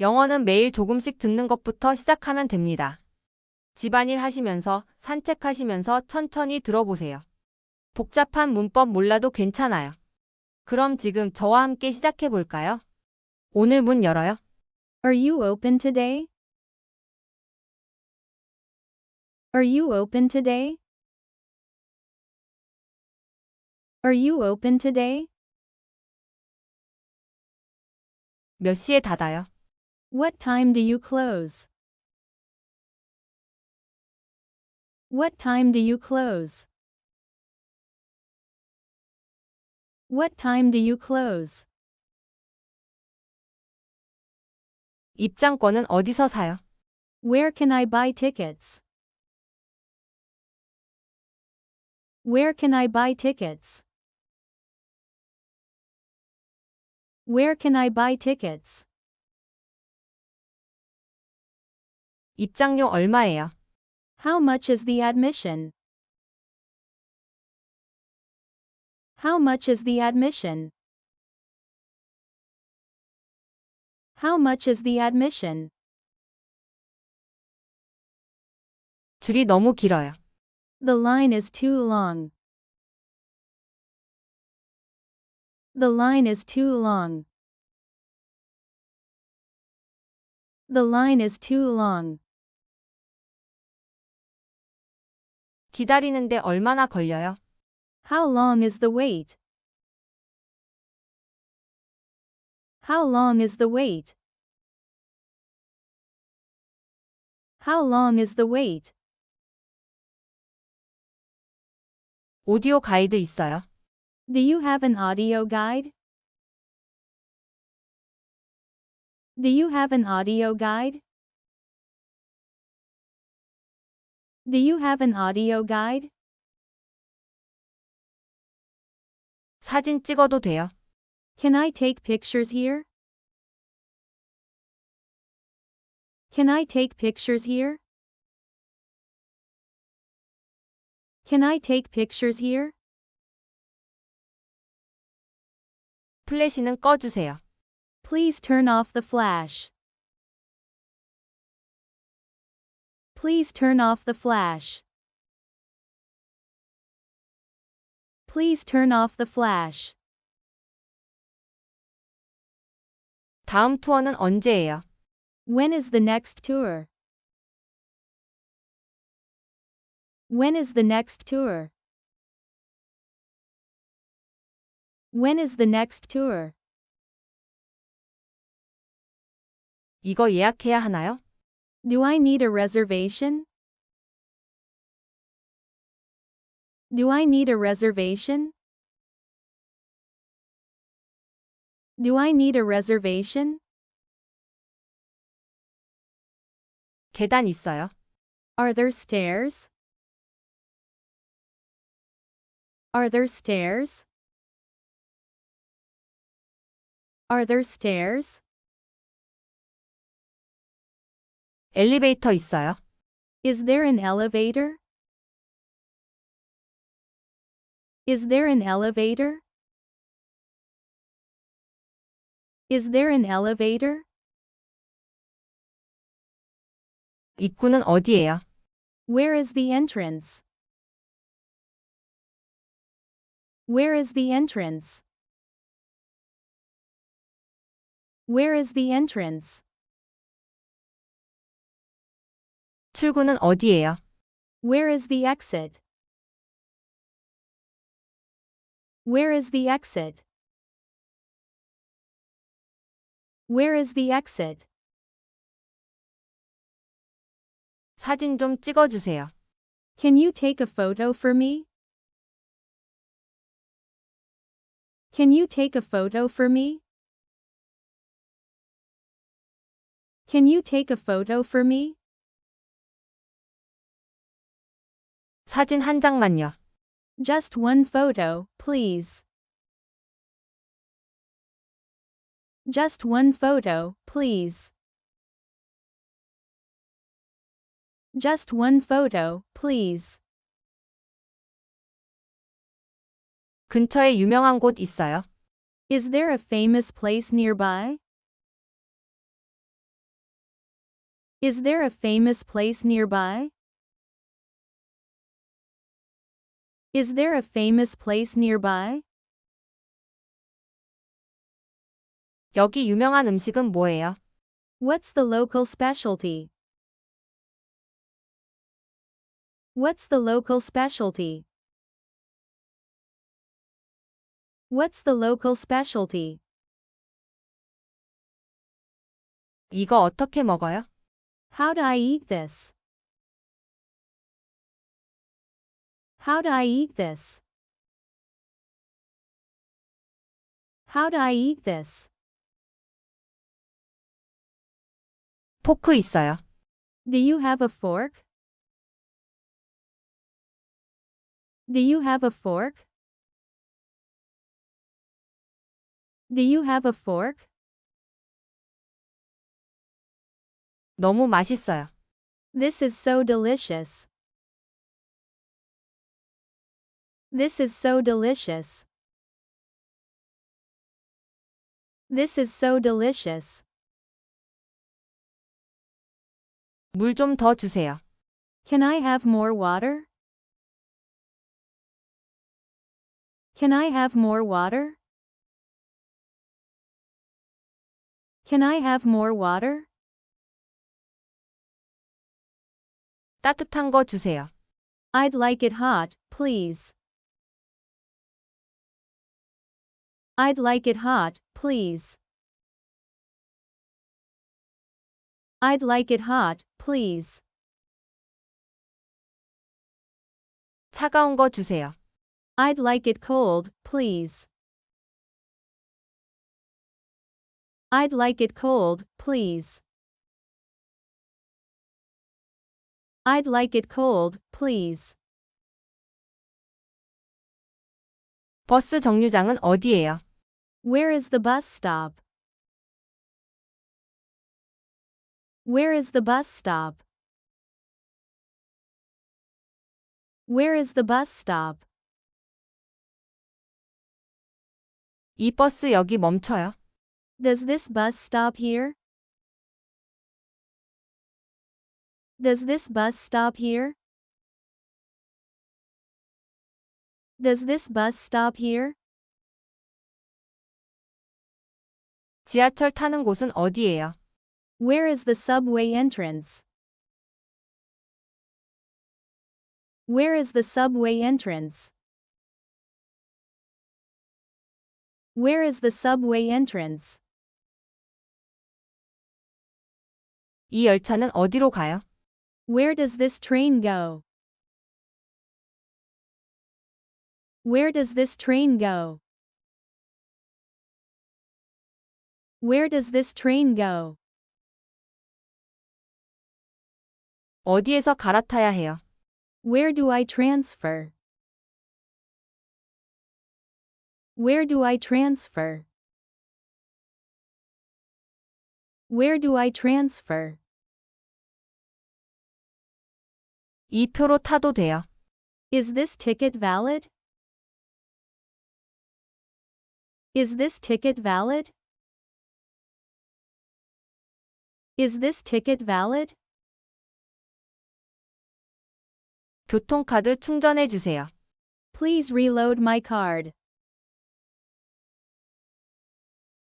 영어는 매일 조금씩 듣는 것부터 시작하면 됩니다. 집안일 하시면서 산책하시면서 천천히 들어보세요. 복잡한 문법 몰라도 괜찮아요. 그럼 지금 저와 함께 시작해 볼까요? 오늘 문 열어요. Are you open today? Are you open today? Are you open today? 몇 시에 닫아요? What time do you close? What time do you close? What time do you close? 입장권은 어디서 사요? Where can I buy tickets? Where can I buy tickets? Where can I buy tickets? 입장료 얼마예요? How much is the admission? How much is the admission? How much is the admission? 줄이 너무 길어요. The line is too long. The line is too long. The line is too long. 기다리는데 얼마나 걸려요? How long is the wait? How long is the wait? How long is the wait? 오디오 가이드 있어요? Do you have an audio guide? Do you have an audio guide? Do you have an audio guide? 사진 찍어도 돼요? Can I take pictures here? Can I take pictures here? Can I take pictures here? 플래시는 꺼주세요. Please turn off the flash. Please turn off the flash. Please turn off the flash. 다음 투어는 언제예요? When is the next tour? When is the next tour? When is the next tour? 이거 예약해야 하나요? Do I need a reservation? Do I need a reservation? Do I need a reservation? 계단 있어요? Are there stairs? Are there stairs? Are there stairs? 엘리베이터 있어요? Is there an elevator? Is there an elevator? Is there an elevator? 입구는 어디예요? Where is the entrance? Where is the entrance? Where is the entrance? 출구는 어디예요? Where is the exit? Where is the exit? Where is the exit? 사진 좀 찍어주세요. Can you take a photo for me? Can you take a photo for me? Can you take a photo for me? 사진 한 장만요. Just one photo, please. Just one photo, please. Just one photo, please. 근처에 유명한 곳 있어요? Is there a famous place nearby? Is there a famous place nearby? Is there a famous place nearby? 여기 유명한 음식은 뭐예요? What's the local specialty? What's the local specialty? What's the local specialty? 이거 어떻게 먹어요? How do I eat this? How do I eat this? How do I eat this? 포크 있어요. Do you have a fork? Do you have a fork? Do you have a fork? 너무 맛있어요. This is so delicious. This is so delicious. This is so delicious. 물 좀 더 주세요. Can I have more water? Can I have more water? Can I have more water? 따뜻한 거 주세요. I'd like it hot, please. I'd like it hot, please. I'd like it hot, please. 차가운 거 주세요. I'd like it cold, please. I'd like it cold, please. I'd like it cold, please. 버스 정류장은 어디예요? Where is the bus stop? Where is the bus stop? Where is the bus stop? 이 버스 여기 멈춰요. Does this bus stop here? Does this bus stop here? Does this bus stop here? 지하철 타는 곳은 어디예요? Where is the subway entrance? Where is the subway entrance? Where is the subway entrance? 이 열차는 어디로 가요? Where does this train go? Where does this train go? Where does this train go? 어디에서 갈아타야 해요? Where do I transfer? Where do I transfer? Where do I transfer? 이 표로 타도 돼요. Is this ticket valid? Is this ticket valid? Is this ticket valid? 교통카드 충전해 주세요. Please reload my card.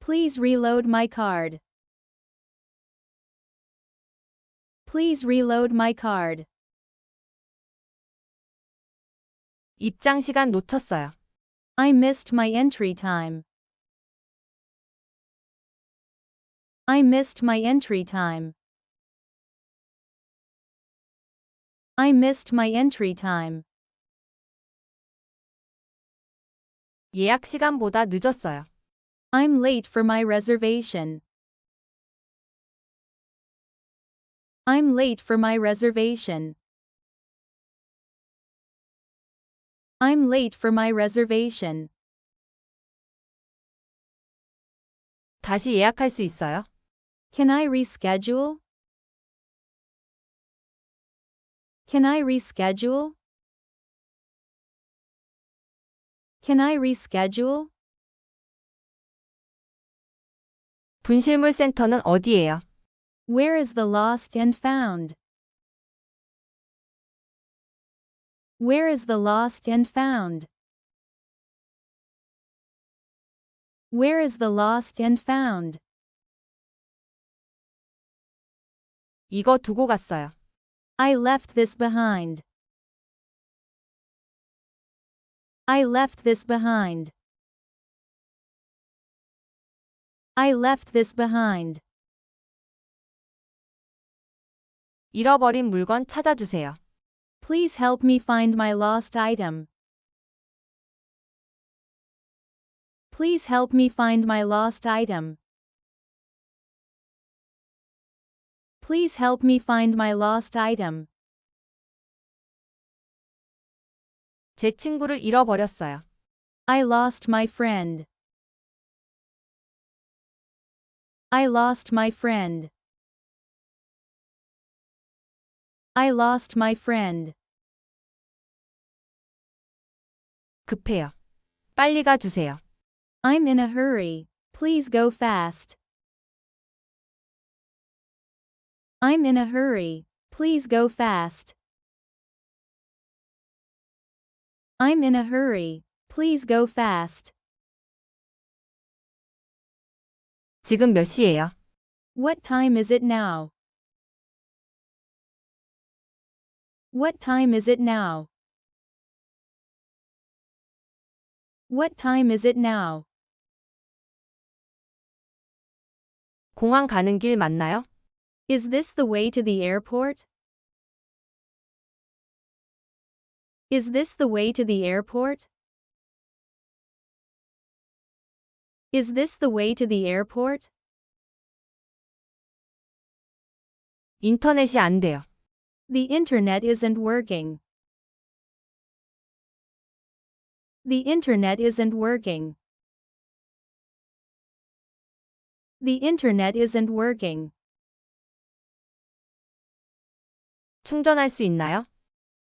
Please reload my card. Please reload my card. 입장 시간 놓쳤어요. I missed my entry time. I missed my entry time. I missed my entry time. 예약 시간보다 늦었어요. I'm late for my reservation. I'm late for my reservation. I'm late for my reservation. 다시 예약할 수 있어요? Can I reschedule? Can I reschedule? Can I reschedule? 분실물 센터는 어디예요? Where is the lost and found? Where is the lost and found? Where is the lost and found? 이거 두고 갔어요. I left this behind. I left this behind. I left this behind. 잃어버린 물건 찾아주세요. Please help me find my lost item. Please help me find my lost item. Please help me find my lost item. 제 친구를 잃어버렸어요. I lost my friend. I lost my friend. I lost my friend. 급해요. 빨리 가주세요. I'm in a hurry. Please go fast. I'm in a hurry. Please go fast. I'm in a hurry. Please go fast. 지금 몇 시예요? What time is it now? What time is it now? What time is it now? 공항 가는 길 맞나요? Is this the way to the airport? Is this the way to the airport? Is this the way to the airport? 인터넷이 안 돼요. The internet isn't working. The internet isn't working. The internet isn't working. 충전할 수 있나요?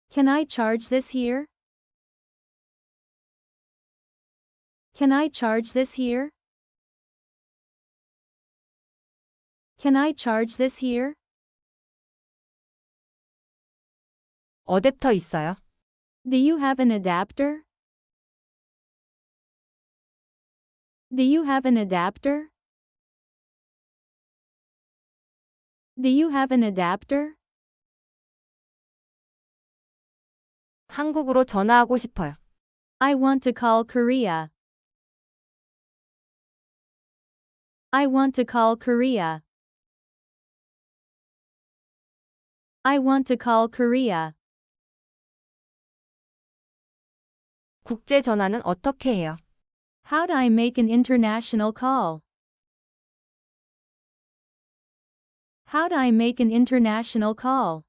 Can I charge this here? Can I charge this here? Can I charge this here? 어댑터 있어요? Do you have an adapter? Do you have an adapter? Do you have an adapter? 한국으로 전화하고 싶어요. I want to call Korea. I want to call Korea. I want to call Korea. 국제 전화는 어떻게 해요? How do I make an international call? How do I make an international call?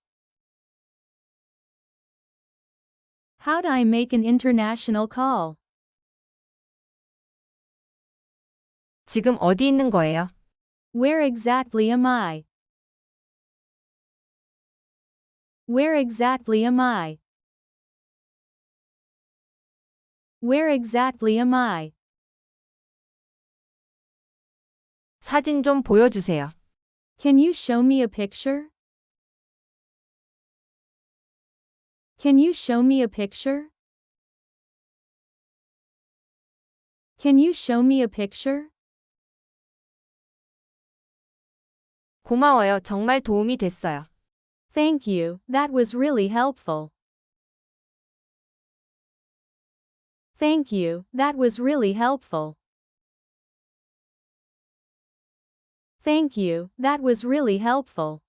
How do I make an international call? 지금 어디 있는 거예요? Where exactly am I? Where exactly am I? Where exactly am I? 사진 좀 보여주세요. Can you show me a picture? Can you show me a picture? Can you show me a picture? 고마워요. 정말 도움이 됐어요. Thank you, that was really helpful. Thank you, that was really helpful. Thank you, that was really helpful.